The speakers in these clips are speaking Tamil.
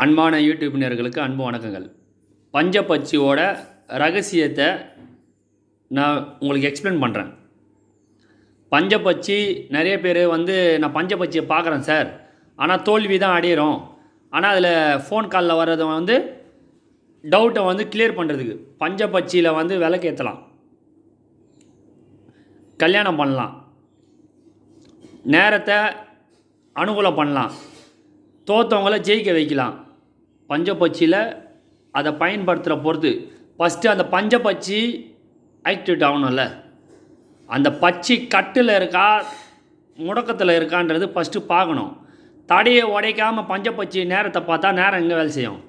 அன்பான யூடியூப் நேயர்களுக்கு அன்பு வணக்கங்கள். பஞ்சப்பட்சியோட ரகசியத்தை நான் உங்களுக்கு எக்ஸ்பிளைன் பண்ணுறேன் பஞ்சப்பட்சி நிறைய பேர் வந்து நான் பஞ்சப்பட்சியை பார்க்குறேன் சார். ஆனால் தோல்வி தான் அடையிறோம். ஆனால் அதில் ஃபோன் காலில் வர்றதை வந்து டவுட்டை வந்து கிளியர் பண்ணுறதுக்கு பஞ்சப்பட்சியில் வந்து விளக்கேற்றலாம் கல்யாணம் பண்ணலாம். நேரத்தை அனுகூலம் பண்ணலாம். தோத்தவங்கள ஜெயிக்க வைக்கலாம். பஞ்சப்பட்சியில் அதை பயன்படுத்துகிற பொறுத்து ஃபஸ்ட்டு அந்த பஞ்சப்பட்சி ஆக்டிவேட் ஆகணும்ல. அந்த பச்சி கட்டில் இருக்கா முடக்கத்தில் இருக்கான்றது ஃபஸ்ட்டு பார்க்கணும். தடையை உடைக்காமல் பஞ்சப்பட்சி நேரத்தை பார்த்தா நேரம் எங்கே வேலை செய்யும்?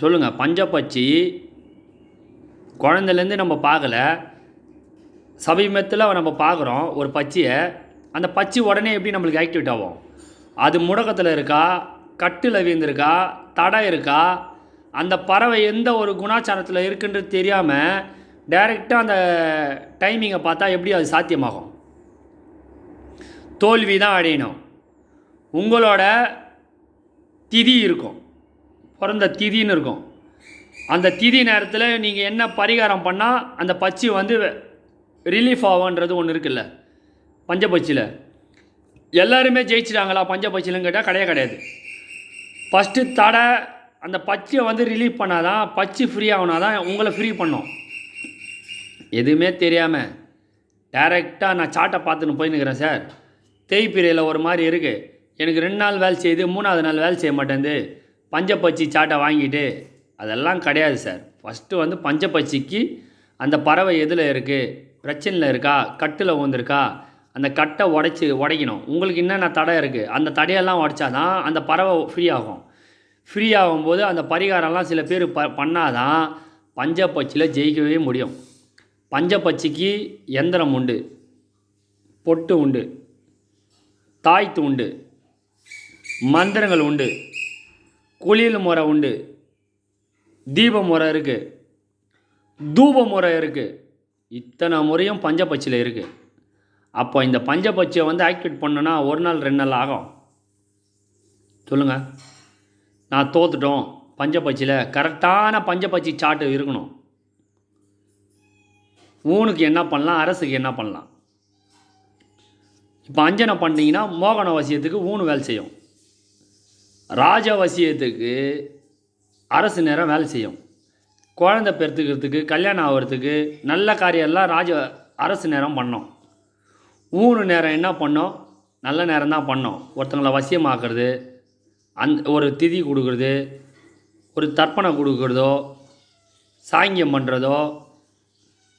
சொல்லுங்கள் பஞ்சப்பட்சி குழந்தைலேருந்து நம்ம பார்க்கல. சமீபத்தில் நம்ம பார்க்குறோம் ஒரு பச்சியை அந்த பச்சி உடனே எப்படி நம்மளுக்கு ஆக்டிவேட் ஆகும்? அது முடக்கத்தில் இருக்கா? கட்டில் வீழ்ந்திருக்கா? தடை இருக்கா? அந்த பறவை எந்த ஒரு குணாச்சாரத்தில் இருக்குன்றது தெரியாமல் டைரெக்டாக அந்த டைமிங்கை பார்த்தா எப்படி அது சாத்தியமாகும்? தோல்வி தான் அடையணும். உங்களோட திதி இருக்கும். பிறந்த திதின்னு இருக்கும். அந்த திதி நேரத்தில் நீங்கள் என்ன பரிகாரம் பண்ணால் அந்த பச்சி வந்து ரிலீஃப் ஆகுன்றது ஒன்று இருக்குல்ல? பஞ்சப்பச்சியில் எல்லாருமே ஜெயிச்சிட்டாங்களா? பஞ்சப்பச்சிலன்னு கேட்டால் கிடையாது கிடையாது. ஃபஸ்ட்டு தடை அந்த பச்சியை வந்து ரிலீஃப் பண்ணாதான் பச்சி ஃப்ரீ ஆகுனா தான் உங்களை ஃப்ரீ பண்ணும். எதுவுமே தெரியாமல் டேரெக்டாக நான் சாட்டை பார்த்துன்னு போயின்னுக்கிறேன் சார் தேய்பிரையில் ஒரு மாதிரி இருக்குது எனக்கு ரெண்டு நாள் வேலை செய்யுது மூணாவது நாள் வேலை செய்ய மாட்டேங்குது பஞ்சப்பச்சி சாட்டை வாங்கிட்டு அதெல்லாம் கிடையாது சார் ஃபஸ்ட்டு வந்து பஞ்சப்பச்சிக்கு அந்த பறவை எதில் இருக்குது பிரச்சனையில் இருக்கா? கட்டில் ஊந்திருக்கா அந்த கட்டை உடைச்சி உடைக்கணும். உங்களுக்கு என்னென்ன தடை இருக்குது அந்த தடையெல்லாம் உடைச்சா தான் அந்த பறவை ஃப்ரீ ஆகும். ஃப்ரீ ஆகும்போது அந்த பரிகாரம்லாம் சில பேர் ப பண்ணாதான் பஞ்சப்பச்சியில் ஜெயிக்கவே முடியும். பஞ்சப்பச்சிக்கு எந்திரம் உண்டு. பொட்டு உண்டு. தாய்த்து உண்டு. மந்திரங்கள் உண்டு. குளியல் முறை உண்டு. தீப முறை இருக்குது தூப முறை இருக்குது இத்தனை முறையும் பஞ்சப்பச்சியில் இருக்குது அப்போ இந்த பஞ்சபட்சியை வந்து ஆக்டிவேட் பண்ணுன்னா ஒரு நாள் ரெண்டு நாள் ஆகும். சொல்லுங்கள் நான் தோத்துட்டோம். பஞ்சபட்சியில் கரெக்டான பஞ்சபட்சி சாட்டு இருக்கணும். ஊனுக்கு என்ன பண்ணலாம் அரசுக்கு என்ன பண்ணலாம்? இப்போ அஞ்சனை பண்ணிங்கன்னா மோகன வசியத்துக்கு ஊனு வேலை செய்யும். ராஜவசியத்துக்கு அரசு நேரம் வேலை செய்யும். குழந்தை பெருத்துக்கிறதுக்கு கல்யாணம் ஆகிறதுக்கு நல்ல காரியம்லாம் ராஜ அரசு நேரம் பண்ணோம். மூணு நேரம் என்ன பண்ணோம்? நல்ல நேரம் தான் பண்ணோம். ஒருத்தங்களை வசியமாக்குறது அந் ஒரு திதி கொடுக்குறது ஒரு தர்ப்பணம் கொடுக்குறதோ சாங்கியம் பண்ணுறதோ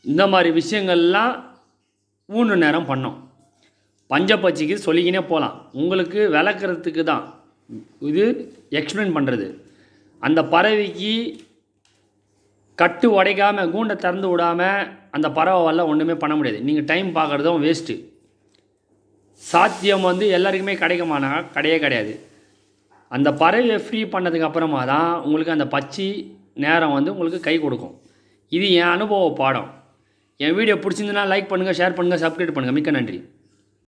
இந்த மாதிரி விஷயங்கள்லாம் மூணு நேரம் பண்ணோம். பஞ்சப்பச்சிக்கு சொல்லிக்கினே போகலாம். உங்களுக்கு விளக்குறதுக்கு தான். இது எக்ஸ்பிளைன் பண்ணுறது அந்த பறவைக்கு கட்டு உடைக்காமல் கூண்டை திறந்து விடாமல் அந்த பறவை வரல ஒன்றுமே பண்ண முடியாது. நீங்கள் டைம் பார்க்குறதும் வேஸ்ட்டு சாத்தியம் வந்து எல்லாருக்குமே கிடைக்குமானா? கிடையவே கிடையாது. அந்த பறவையை ஃப்ரீ பண்ணதுக்கு அப்புறமா தான் உங்களுக்கு அந்த பச்சை நேரம் வந்து உங்களுக்கு கை கொடுக்கும். இது என் அனுபவ பாடம். என் வீடியோ பிடிச்சிருந்துன்னா லைக் பண்ணுங்கள் ஷேர் பண்ணுங்கள் சப்ஸ்கிரைப் பண்ணுங்கள் மிக்க நன்றி.